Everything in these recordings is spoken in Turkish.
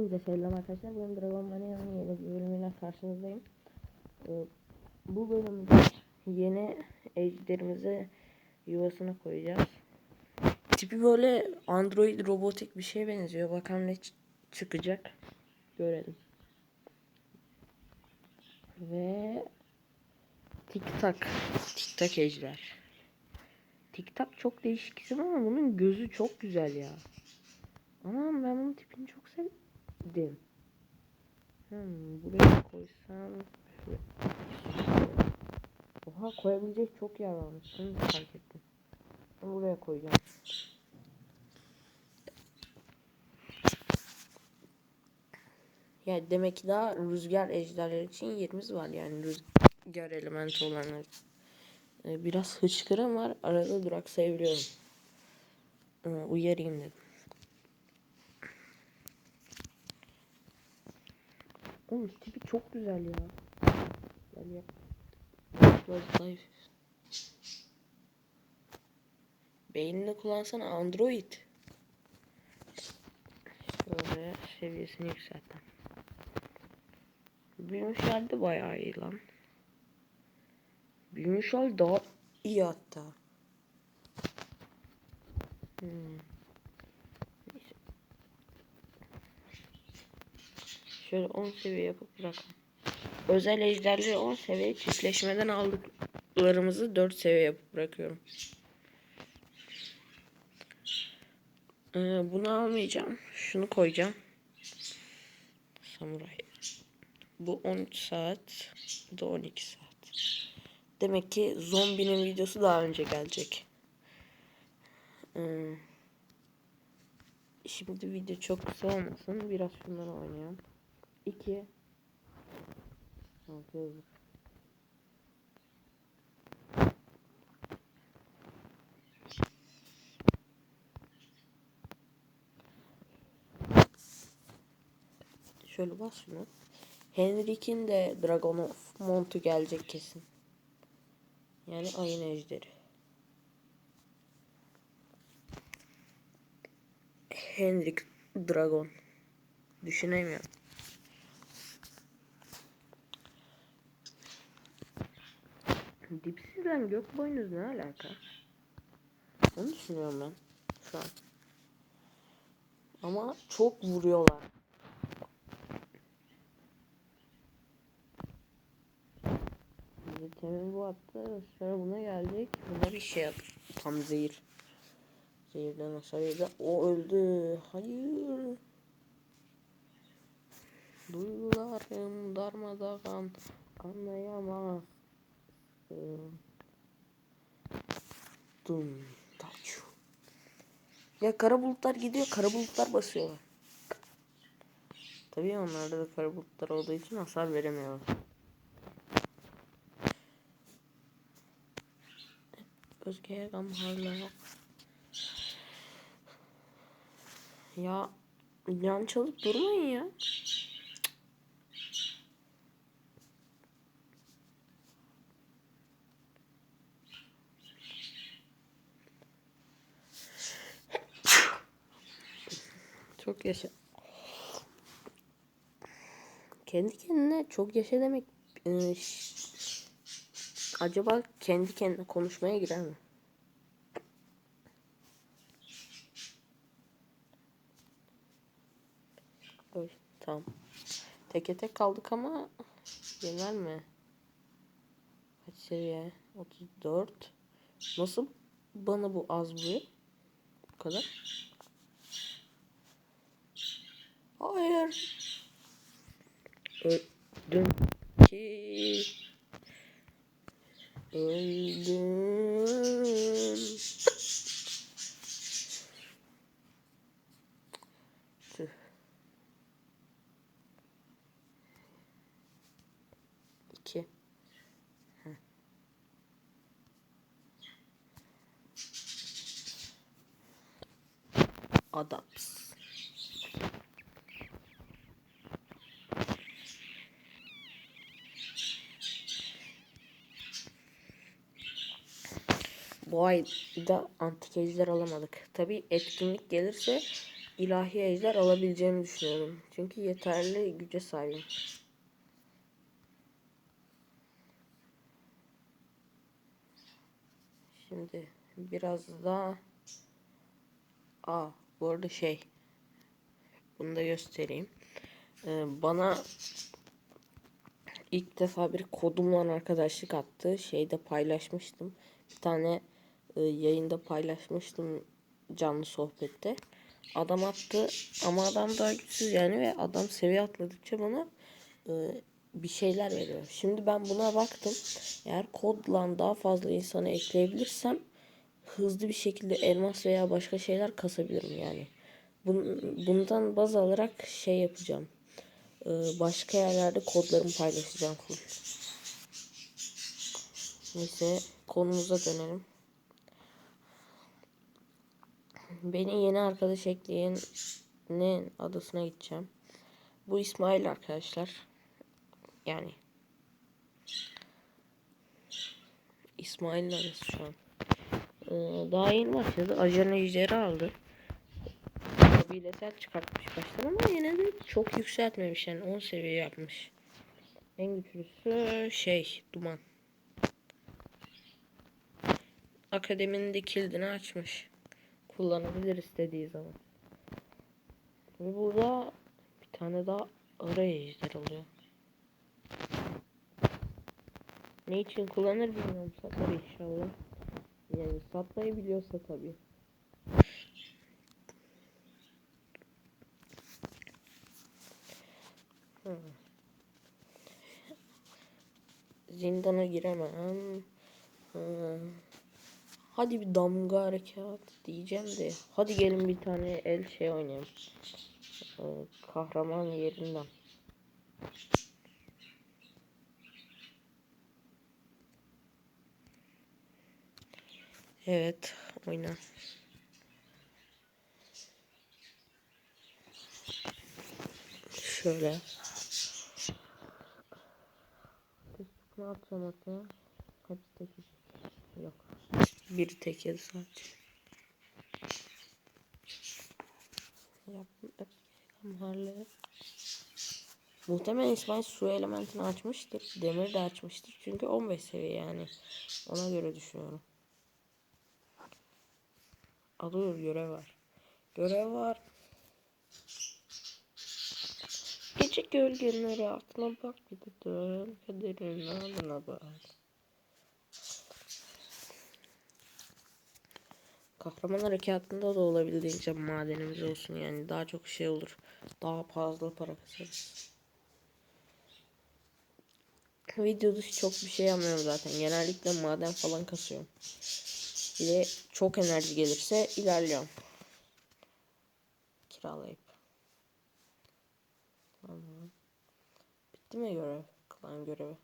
Hepinize selam arkadaşlar. Benim Dragon Mania'nın yeni bir bölümüyle karşınızdayım. Ee, bu bölümde yeni ejderimizi yuvasına koyacağız. Tipi böyle android robotik bir şeye benziyor. Bakalım ne çıkacak. Görelim. Ve tik tak. Tik tak ejder. Tik tak çok değişik isim ama bunun gözü çok güzel ya. Anam ben bunun tipini çok sevdim. Hmm, buraya koysam şöyle. Oha koyabilecek çok yer varmış. Şimdi fark ettim. Ben buraya koyacağım. Ya demek ki daha rüzgar ejderleri için yerimiz var yani rüzgar elementi olanlar. Ee, biraz hıçkırım var. Arada duraksayabiliyorum. Ee, uyarayım dedim. Oğlum tipi çok güzel ya. Gel ya. Biraz zayıf. Beynini kullansana Android. Şöyle seviyesini yükselttim. Büyümüş halde bayağı iyi lan. Büyümüş hal daha iyi hatta. Hmm. Şöyle 10 seviye yapıp bırakalım. Özel ejderleri 10 seviye çiftleşmeden aldıklarımızı 4 seviye yapıp bırakıyorum. Ee, bunu almayacağım. Şunu koyacağım. Samuray. Bu 13 saat. Bu da 12 saat. Demek ki zombinin videosu daha önce gelecek. Ee, şimdi video çok kısa olmasın. Biraz şunları oynayalım. 2 Yazık. Şöyle bas şunu. Henrik'in de Dragon of Montu gelecek kesin. Yani ayın ejderi. Henrik Dragon. Düşünemiyorum. Dipsizden gök boynuz ne alaka? Onu düşünüyorum ben şu an. Ama çok vuruyorlar. Temin bu attı. Sonra buna geldik. Buna bir şey yap. Tam zehir. Zehirden hasar yedi. O öldü. Hayır. Duygularım darmadağın anlayamaz. Dum taçu. Ya kara bulutlar gidiyor, kara bulutlar basıyorlar. Tabii onlarda da kara bulutlar olduğu için hasar veremiyorlar. Özge'ye gamharla yok. Ya yan çalıp durmayın ya. Çok yaşa. Kendi kendine çok yaşa demek e, acaba kendi kendine konuşmaya girer mi? Oy, tamam. Teke tek kaldık ama yener mi? Kaç seviye? 34. Nasıl bana bu az bu? Bu kadar. Hayır. Öldüm ki. Öldüm. Tüh. Bu ay da antik alamadık. Tabi etkinlik gelirse ilahi ejder alabileceğimi düşünüyorum. Çünkü yeterli güce sahibim. Şimdi biraz daha Aa bu arada şey bunu da göstereyim. Ee, bana ilk defa bir kodumla arkadaşlık attı. Şeyde paylaşmıştım. Bir tane e, yayında paylaşmıştım canlı sohbette. Adam attı ama adam daha güçsüz yani ve adam seviye atladıkça bana e, bir şeyler veriyor. Şimdi ben buna baktım. Eğer kodla daha fazla insanı ekleyebilirsem hızlı bir şekilde elmas veya başka şeyler kasabilirim yani. Bun, bundan baz alarak şey yapacağım. Ee, başka yerlerde kodlarımı paylaşacağım. Neyse konumuza dönelim. Beni yeni arkadaş ekleyenin adasına gideceğim. Bu İsmail arkadaşlar. Yani İsmail'in adası şu an. Ee, daha yeni başladı. Ajan ejderi aldı. Kabilesel çıkartmış baştan ama yine de çok yükseltmemiş yani 10 seviye yapmış. En güçlüsü şey duman. Akademinin de kilidini açmış. Kullanabilir istediği zaman. Ve burada bir tane daha ara ejder alıyor. Ne için kullanır bilmiyorum. Satar inşallah. Yani satmayı biliyorsa tabii. Hmm. Zindana giremem. Hmm. Hadi bir damga harekat diyeceğim de. Hadi gelin bir tane el şey oynayalım. Ee, kahraman yerinden. Evet oyna. Şöyle. Ne atacağım ortaya? Hepsi tek. Biri tek yedi sadece. Yaptım. Mahalle. Muhtemelen İsmail su elementini açmıştır. Demir de açmıştır. Çünkü 15 seviye yani. Ona göre düşünüyorum. Alıyor görev var. Görev var. Gece gölgeleri altına bak bir de dön. Kaderin adına bak. Kahraman harekatında da olabildiğince madenimiz olsun yani daha çok şey olur. Daha fazla para kasarız. Video dışı çok bir şey yapmıyorum zaten. Genellikle maden falan kasıyorum. De çok enerji gelirse ilerliyorum. Kiralayıp. Bitti mi görev? Klan görevi.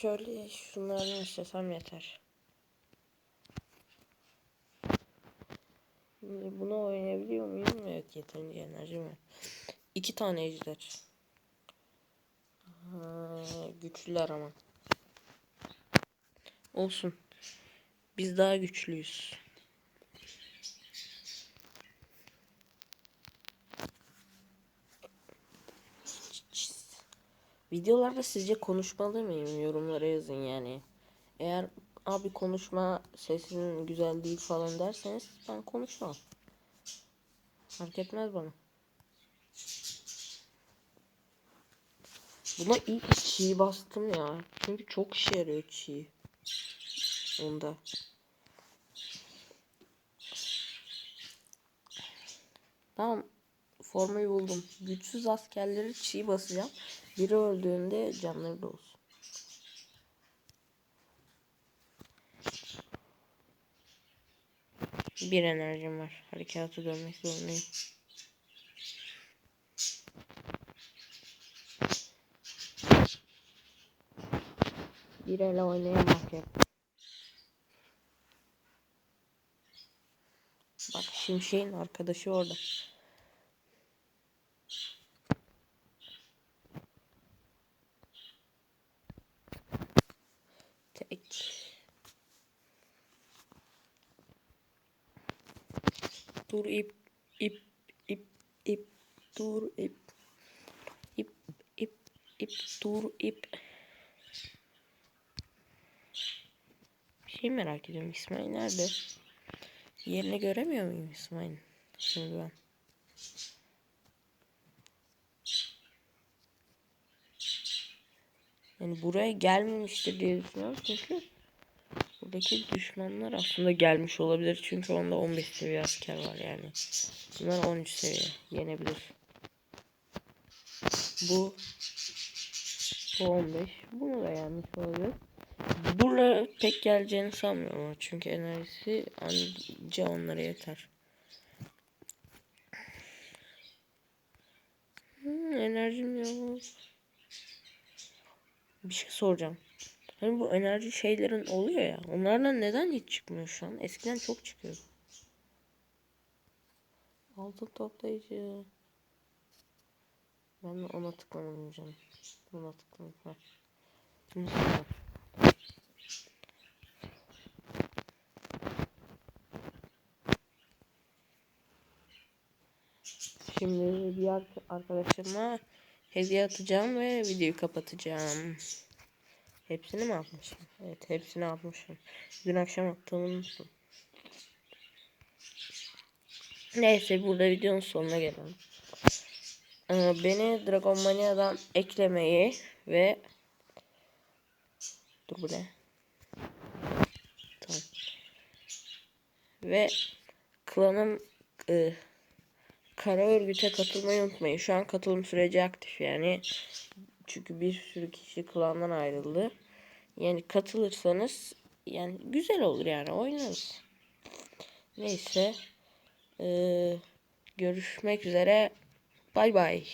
Şöyle şunlardan istesem yeter. Şimdi bunu oynayabiliyor muyum? Evet yeterince enerji var. İki tane ejder. Ha, güçlüler ama. Olsun. Biz daha güçlüyüz. Videolarda sizce konuşmalı mıyım? Yorumlara yazın yani. Eğer abi konuşma sesin güzel değil falan derseniz ben konuşmam. Fark etmez bana. Buna ilk çiğ bastım ya. Çünkü çok işe yarıyor çiğ. Onda. Tamam. Formayı buldum. Güçsüz askerleri çiğ basacağım. Biri öldüğünde canları da olsun. Bir enerjim var. Harekata dönmek zorundayım. Bir ele oynayamaz ya. Bak Şimşek'in arkadaşı orada. ek. Dur ip ip ip ip dur ip ip ip ip dur ip. Bir şey merak ediyorum İsmail nerede? Yerini göremiyor muyum İsmail? Şimdi ben. Yani buraya gelmemiştir diye düşünüyorum. Çünkü buradaki düşmanlar aslında gelmiş olabilir. Çünkü onda 15 seviye asker var yani. Bunlar 13 seviye. Yenebilir. Bu bu 15 bunu da yenmiş olabilir. Buraya pek geleceğini sanmıyorum çünkü enerjisi anca onlara yeter. Hmm, enerjim yok. Bir şey soracağım. Hani bu enerji şeylerin oluyor ya. Onlardan neden hiç çıkmıyor şu an? Eskiden çok çıkıyor. Altın toplayıcı. Ben de ona tıklamadım canım. Buna. Bunu tıkladım. Şimdi bir ar- arkadaşıma hediye atacağım ve videoyu kapatacağım. Hepsini mi atmışım? Evet hepsini atmışım. Dün akşam attığımı unuttum. Neyse burada videonun sonuna gelelim. Ee, beni Dragon Mania'dan eklemeyi ve Dur bu ne? Tamam. Ve klanım e, kara örgüte katılmayı unutmayın. Şu an katılım süreci aktif yani. Çünkü bir sürü kişi klandan ayrıldı. Yani katılırsanız yani güzel olur yani oynarız. Neyse. Ee, görüşmek üzere. Bay bay.